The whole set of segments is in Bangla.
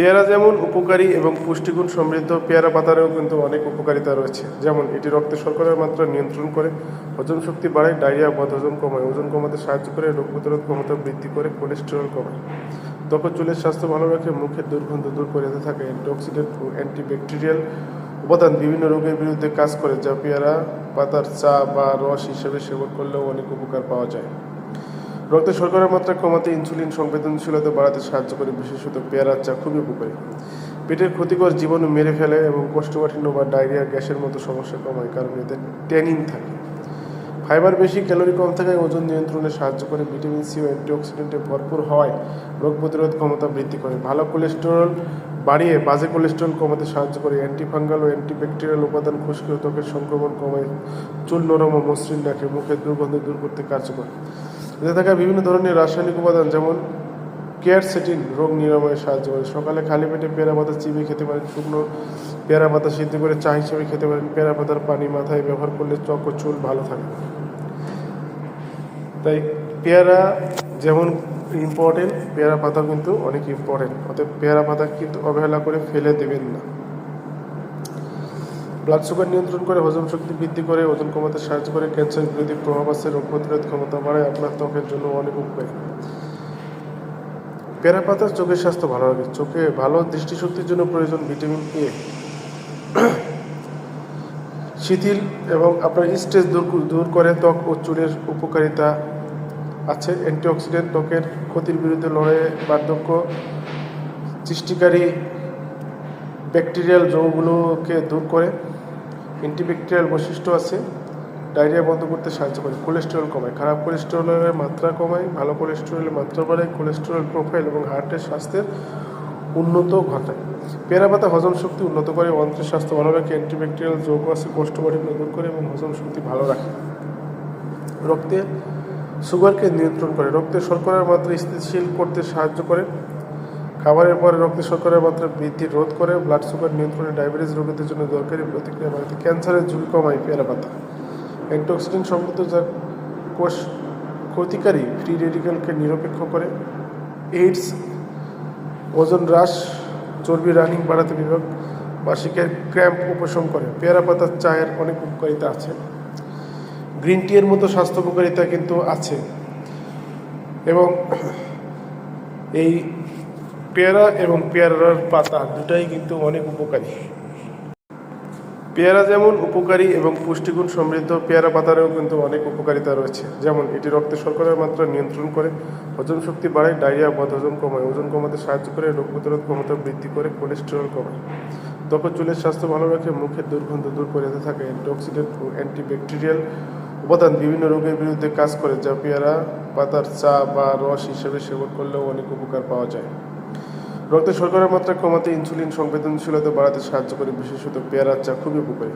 পেয়ারা যেমন উপকারী এবং পুষ্টিগুণ সমৃদ্ধ, পেয়ারা পাতারও কিন্তু অনেক উপকারিতা রয়েছে। যেমন, এটি রক্তে শর্করার মাত্রা নিয়ন্ত্রণ করে হজম শক্তি বাড়ায়, ডায়রিয়া বদ হজম কমায়, ওজন কমাতে সাহায্য করে, রোগ প্রতিরোধ ক্ষমতা বৃদ্ধি করে কোলেস্টেরল কমায়। ত্বকের চুলের স্বাস্থ্য ভালো রাখে, মুখের দুর্গন্ধ দূর করে থাকে অ্যান্টিঅক্সিডেন্ট ও অ্যান্টিব্যাকটেরিয়াল উপাদান বিভিন্ন রোগের বিরুদ্ধে কাজ করে, যা পেয়ারা, পাতার চা বা রস হিসেবে সেবন করলেও অনেক উপকার পাওয়া যায়। রক্তে শর্করার মাত্রা কমাতে ইনসুলিন সংবেদনশীলতা বাড়াতে সাহায্য করে বিশেষত পেয়ারার চা খুবই উপকারী। পেটের ক্ষতিকর জীবাণু মেরে ফেলে এবং কোষ্ঠকাঠিন্য বা ডায়রিয়া, গ্যাসের মতো সমস্যা কমায়, কারণ এতে ট্যানিন থাকে। ফাইবার বেশি, ক্যালোরি কম থাকায় ওজন নিয়ন্ত্রণে সাহায্য করে ভিটামিন সি ও অ্যান্টিঅক্সিডেন্টে ভরপুর হওয়ায় রোগ প্রতিরোধ ক্ষমতা বৃদ্ধি করে। ভালো কোলেস্টেরল বাড়িয়ে বাজে কোলেস্টেরল কমাতে সাহায্য করে। অ্যান্টিফাঙ্গাল ও অ্যান্টিব্যাকটেরিয়াল উপাদান খুশকি ও ত্বকের সংক্রমণ কমায় চুল নরম ও মসৃণ রাখে, মুখের দুর্গন্ধ দূর করতে কার্যকর। এতে থাকা বিভিন্ন ধরনের রাসায়নিক উপাদান, যেমন কেয়ারসেটিন, রোগ নিরাময়ে সাহায্য করে। সকালে খালি পেটে পেয়ারা পাতা চিবিয়ে খেতে পারেন, শুকনো পেয়ারা পাতা সিদ্ধ করে চা হিসেবে খেতে পারেন। পেয়ারা পাতার পানি মাথায় ব্যবহার করলে ত্বক ও চুল ভালো থাকে। তাই পেয়ারা যেমন ইম্পর্টেন্ট পেয়ারা পাতা কিন্তু অনেক ইম্পর্টেন্ট অতএব পেয়ারা পাতা কিন্তু অবহেলা করে ফেলে দেবেন না। ব্লাড সুগার নিয়ন্ত্রণ করে হজম শক্তি বৃদ্ধি করে, ওজন কমাতে সাহায্য করে ক্যান্সার বিরোধী প্রভাব আছে, রোগ প্রতিরোধ ক্ষমতা বাড়ায়, আপনার ত্বকের জন্য অনেক উপকারী। পেয়ারা পাতার চোখের স্বাস্থ্য ভালো রাখে। চোখে ভালো দৃষ্টিশক্তির জন্য প্রয়োজন ভিটামিন এ শিথিল এবং আপনার স্ট্রেস দূর দূর করে, ত্বক ও চুলের উপকারিতা আছে। অ্যান্টিঅক্সিডেন্ট ত্বকের ক্ষতির বিরুদ্ধে লড়াইয়ে বার্ধক্য সৃষ্টিকারী ব্যাকটেরিয়াল যৌগুলোকে দূর করে। অ্যান্টিব্যাকটেরিয়াল বৈশিষ্ট্য আছে, ডায়রিয়া বন্ধ করতে সাহায্য করে কোলেস্টেরল কমায়। খারাপ কোলেস্টেরলের মাত্রা কমায়, ভালো কোলেস্টেরলের মাত্রা বাড়ায় কোলেস্টেরল প্রোফাইল এবং হার্টের স্বাস্থ্যের উন্নত ঘটায়। পেয়ারা পাতা হজম শক্তি উন্নত করে, অন্ত্রের স্বাস্থ্য ভালো রাখে অ্যান্টিব্যাকটেরিয়াল যৌগ আছে, কোষ্ঠকাঠিন্য দূর করে এবং হজম শক্তি ভালো রাখে। রক্তে সুগারকে নিয়ন্ত্রণ করে, রক্তে শর্করার মাত্রা স্থিতিশীল করতে সাহায্য করে। খাবারের পরে রক্তে শর্করার মাত্রা বৃদ্ধি রোধ করে ব্লাড সুগার নিয়ন্ত্রণে ডায়াবেটিস রোগীদের জন্য দরকারি প্রতিক্রিয়া বাড়াতে ক্যান্সারের ঝুঁকি কমায় পেয়ারা পাতা। অ্যান্টিঅক্সিডেন্ট সমৃদ্ধ যা কোষ ক্ষতিকারী ফ্রি রেডিক্যালকে নিরপেক্ষ করে। এইডস ওজন হ্রাস, চর্বি রানিং বাড়াতে বিভাগ মাসিকের ক্র্যাম্প উপশম করে। পেয়ারা পাতার চায়ের অনেক উপকারিতা আছে। গ্রিন টি এর মতো স্বাস্থ্য উপকারিতা কিন্তু আছে। এবং এই পেয়ারা এবং পেয়ারার পাতা দুটাই কিন্তু অনেক উপকারী। পেয়ারা যেমন উপকারী এবং পুষ্টিগুণ সমৃদ্ধ, পেয়ারা পাতারও কিন্তু অনেক উপকারিতা রয়েছে। যেমন, এটি রক্তে শর্করার মাত্রা নিয়ন্ত্রণ করে হজম শক্তি বাড়ায়, ডায়রিয়া বদ হজম কমায়, ওজন কমাতে সাহায্য করে, রোগ প্রতিরোধ ক্ষমতা বৃদ্ধি করে কোলেস্টেরল কমায়। ত্বকের চুলের স্বাস্থ্য ভালো রাখে, মুখের দুর্গন্ধ দূর করে থাকে অ্যান্টিঅক্সিডেন্ট ও অ্যান্টিব্যাকটেরিয়াল উপাদান বিভিন্ন রোগের বিরুদ্ধে কাজ করে, যা পেয়ারা, পাতার চা বা রস হিসেবে সেবন করলেও অনেক উপকার পাওয়া যায়। রক্তে শর্করার মাত্রা কমাতে ইনসুলিন সংবেদনশীলতা বাড়াতে সাহায্য করে বিশেষত পেয়ারার চা খুবই উপকারী।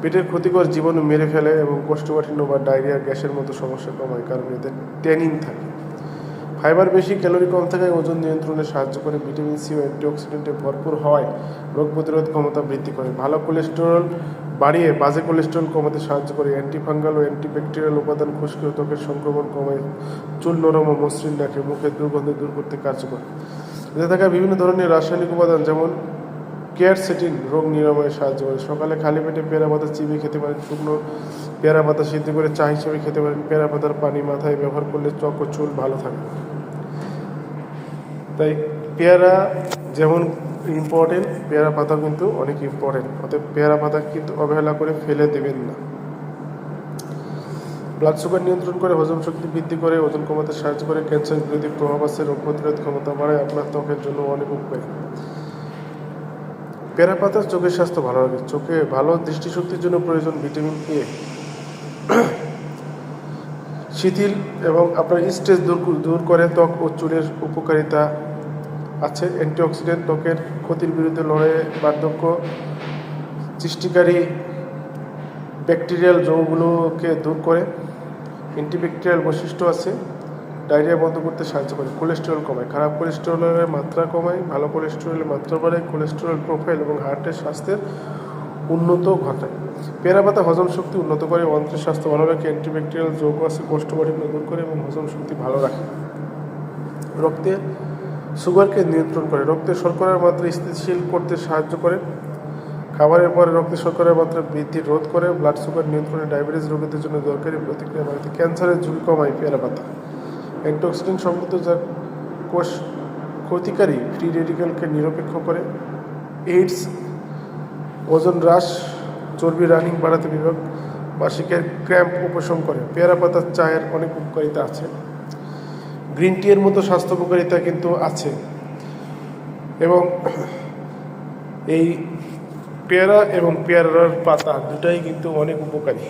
পেটের ক্ষতিকর জীবাণু মেরে ফেলে এবং কোষ্ঠকাঠিন্য বা ডায়রিয়া, গ্যাসের মতো সমস্যা কমায়, কারণ এতে ট্যানিন থাকে। ফাইবার বেশি, ক্যালোরি কম থাকায় ওজন নিয়ন্ত্রণে সাহায্য করে। ভিটামিন সি ও অ্যান্টিঅক্সিডেন্টে ভরপুর হওয়ায় রোগ প্রতিরোধ ক্ষমতা বৃদ্ধি করে। ভালো কোলেস্টেরল বাড়িয়ে বাজে কোলেস্টেরল কমাতে সাহায্য করে। অ্যান্টিফাঙ্গাল ও অ্যান্টিব্যাকটেরিয়াল উপাদান খুশকি ও ত্বকের সংক্রমণ কমায় চুল নরম ও মসৃণ রাখে। মুখের দুর্গন্ধ দূর করতে কার্যকর। এতে থাকা বিভিন্ন ধরনের রাসায়নিক উপাদান, যেমন কেয়ারসেটিন রোগ নিরাময়ে সাহায্য করে। সকালে খালি পেটে পেয়ারা পাতা চিবিয়ে খেতে পারেন, শুকনো পেয়ারা পাতা সিদ্ধ করে চা হিসেবে খেতে পারেন। পেয়ারা পাতার পানি মাথায় ব্যবহার করলে ত্বক ও চুল ভালো থাকে। তাই পেয়ারা যেমন ইম্পর্টেন্ট পেয়ারা পাতা কিন্তু অনেক ইম্পর্টেন্ট অতএব পেয়ারা পাতা কিন্তু অবহেলা করে ফেলে দেবেন না। ব্লাড সুগার নিয়ন্ত্রণ করে হজম শক্তি বৃদ্ধি করে, ওজন কমাতে সাহায্য করে ক্যান্সার বিরোধী প্রভাব আছে, রোগ প্রতিরোধ ক্ষমতা বাড়ায়, আপনার ত্বকের জন্য অনেক উপকারী। পেয়ারা পাতার চোখের স্বাস্থ্য ভালো রাখে। চোখে ভালো দৃষ্টিশক্তির জন্য প্রয়োজন ভিটামিন এ শিথিল এবং আপনার স্ট্রেস দূর দূর করে, ত্বক ও চুলের উপকারিতা আছে। অ্যান্টিঅক্সিডেন্ট ত্বকের ক্ষতির বিরুদ্ধে লড়াইয়ে বার্ধক্য সৃষ্টিকারী ব্যাকটেরিয়াল যৌগুলোকে দূর করে। অ্যান্টিব্যাকটেরিয়াল বৈশিষ্ট্য আছে, ডায়রিয়া বন্ধ করতে সাহায্য করে। কোলেস্টেরল কমায়, খারাপ কোলেস্টেরলের মাত্রা কমায়, ভালো কোলেস্টেরলের মাত্রা বাড়ায় কোলেস্টেরল প্রোফাইল এবং হার্টের স্বাস্থ্যের উন্নত ঘটায়। পেয়ারা পাতা হজম শক্তি উন্নত করে, অন্ত্রের স্বাস্থ্য ভালো রাখে অ্যান্টিব্যাকটেরিয়াল যৌগ আছে কোষ্ঠকাঠিন্য দূর করে এবং হজম শক্তি ভালো রাখে। রক্তে সুগারকে নিয়ন্ত্রণ করে, রক্তে শর্করার মাত্রা স্থিতিশীল করতে সাহায্য করে। খাবারের পরে রক্তে শর্করার মাত্রা বৃদ্ধি রোধ করে ব্লাড সুগার নিয়ন্ত্রণে ডায়াবেটিস রোগীদের জন্য দরকারি প্রতিক্রিয়া বাড়াতে ক্যান্সারের ঝুঁকি কমায় পেয়ারা পাতা। অ্যান্টিঅক্সিডেন্ট সমৃদ্ধ যা কোষ ক্ষতিকারী ফ্রি রেডিক্যালকে নিরপেক্ষ করে। এইডস ওজন হ্রাস, চর্বি রানিং বাড়াতে বিভাগ বার্ষিকের ক্র্যাম্প উপশম করে। পেয়ারা পাতার চায়ের অনেক উপকারিতা আছে। গ্রিন টি এর মতো স্বাস্থ্য উপকারিতা কিন্তু আছে। এবং এই পেয়ারা এবং পেয়ারার পাতা দুটাই কিন্তু অনেক উপকারী।